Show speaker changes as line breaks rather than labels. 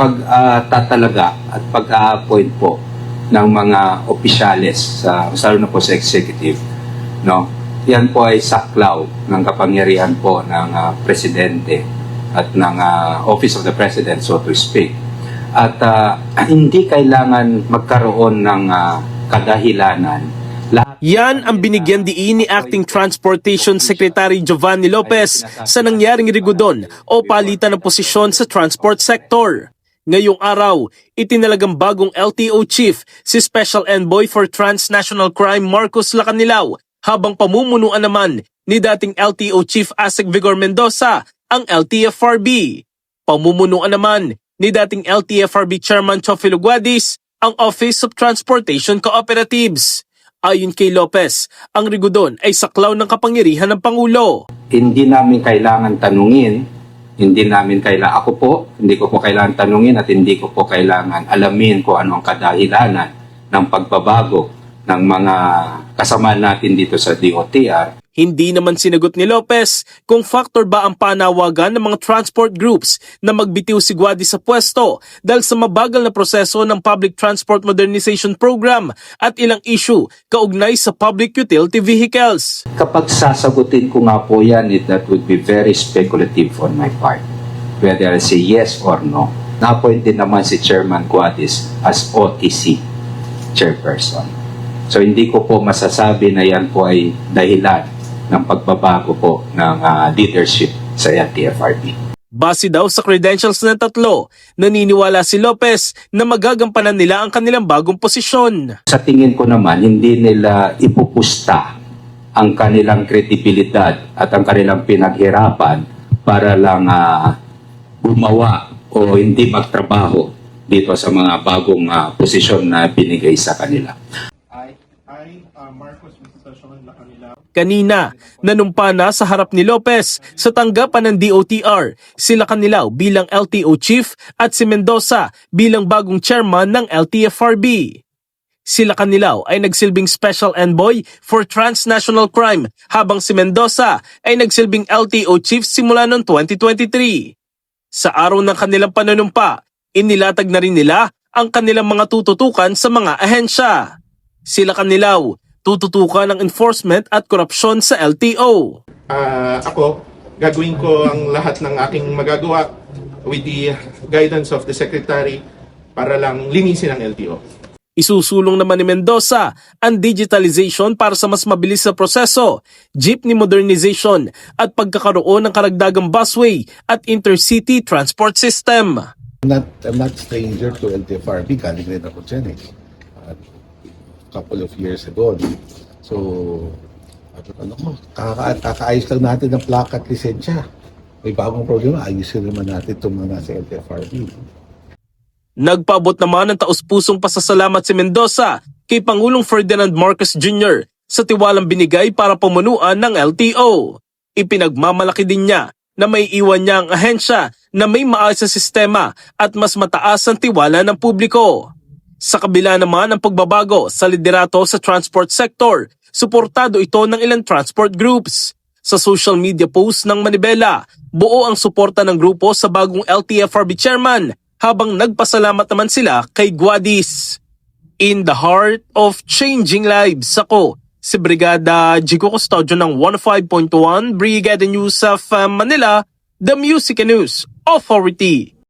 pag-tatalaga at pag-a-appoint po ng mga opisyales sa lalo na po sa executive, no? Yan po ay saklaw ng kapangyarihan po ng ah, presidente at ng ah, Office of the President, so to speak. At ah, hindi kailangan magkaroon ng ah, kadahilanan.
Yan ang binigyan diin ni Acting Transportation Secretary Giovanni Lopez sa nangyaring rigudon o palitan ng posisyon sa transport sector. Ngayong araw, itinalagang bagong LTO chief si Special Envoy for Transnational Crime Marcos Lacanilao habang pamumunuan naman ni dating LTO Chief Asik Vigor Mendoza ang LTFRB. Pamumunuan naman ni dating LTFRB Chairman Chofilo Guadis ang Office of Transportation Cooperatives. Ayon kay Lopez, ang rigudon ay saklaw ng kapangyarihan ng Pangulo.
hindi namin kailangan tanungin, hindi namin kailangan, ako po, hindi ko po kailangan tanungin at hindi ko po kailangan alamin kung ano ang kadahilanan ng pagbabago ng mga kasama natin dito sa DOTR.
Hindi naman sinagot ni Lopez kung factor ba ang panawagan ng mga transport groups na magbitiw si Guadi sa pwesto dahil sa mabagal na proseso ng Public Transport Modernization Program at ilang issue kaugnay sa public utility vehicles.
Kapag sasagutin ko nga po yan, it, that would be very speculative on my part. Whether I say yes or no. Na-appoint din naman si Chairman Guadis as OTC chairperson. So hindi ko po masasabi na yan po ay dahilan ng pagbabago po ng ah, leadership sa LTFRB.
Base daw sa credentials ng tatlo, naniniwala si Lopez na magagampanan nila ang kanilang bagong posisyon.
Sa tingin ko naman, hindi nila ipupusta ang kanilang kredibilidad at ang kanilang pinaghirapan para lang ah, gumawa o hindi magtrabaho dito sa mga bagong ah, posisyon na binigay sa kanila.
Marcos na kanila.
Kanina, nanumpa na sa harap ni Lopez sa tanggapan ng DOTR sila kanilaw bilang LTO chief at si Mendoza bilang bagong chairman ng LTFRB. Sila kanilaw ay nagsilbing special envoy for transnational crime habang si Mendoza ay nagsilbing LTO chief simula noong 2023. Sa araw ng kanilang panunumpa, inilatag na rin nila ang kanilang mga tututukan sa mga ahensya. Sila kanilaw, tututukan ng enforcement at korupsyon sa LTO.
Ah, ako, gagawin ko ang lahat ng aking magagawa with the guidance of the Secretary para lang linisin ang LTO.
Isusulong naman ni Mendoza ang digitalization para sa mas mabilis na proseso, jeepney modernization at pagkakaroon ng karagdagang busway at intercity transport system.
not I'm not stranger to LTFRB, galing rin ako dyan eh. Couple of years ago. no? So, ano ko, kaka kakaayos lang natin ng plaka at lisensya. May bagong problema, ayusin naman natin itong mga nasa LTFRB.
Nagpaabot naman ng taus-pusong pasasalamat si Mendoza kay Pangulong Ferdinand Marcos Jr. sa tiwalang binigay para pamunuan ng LTO. Ipinagmamalaki din niya na may iwan niya ang ahensya na may maayos na sistema at mas mataas ang tiwala ng publiko. Sa kabila naman ng pagbabago sa liderato sa transport sector, suportado ito ng ilang transport groups. Sa social media post ng Manibela, buo ang suporta ng grupo sa bagong LTFRB chairman habang nagpasalamat naman sila kay Guadis. In the heart of changing lives, ako si Brigada Jigo Custodio ng 105.1 Brigada News of uh, Manila, the Music News Authority.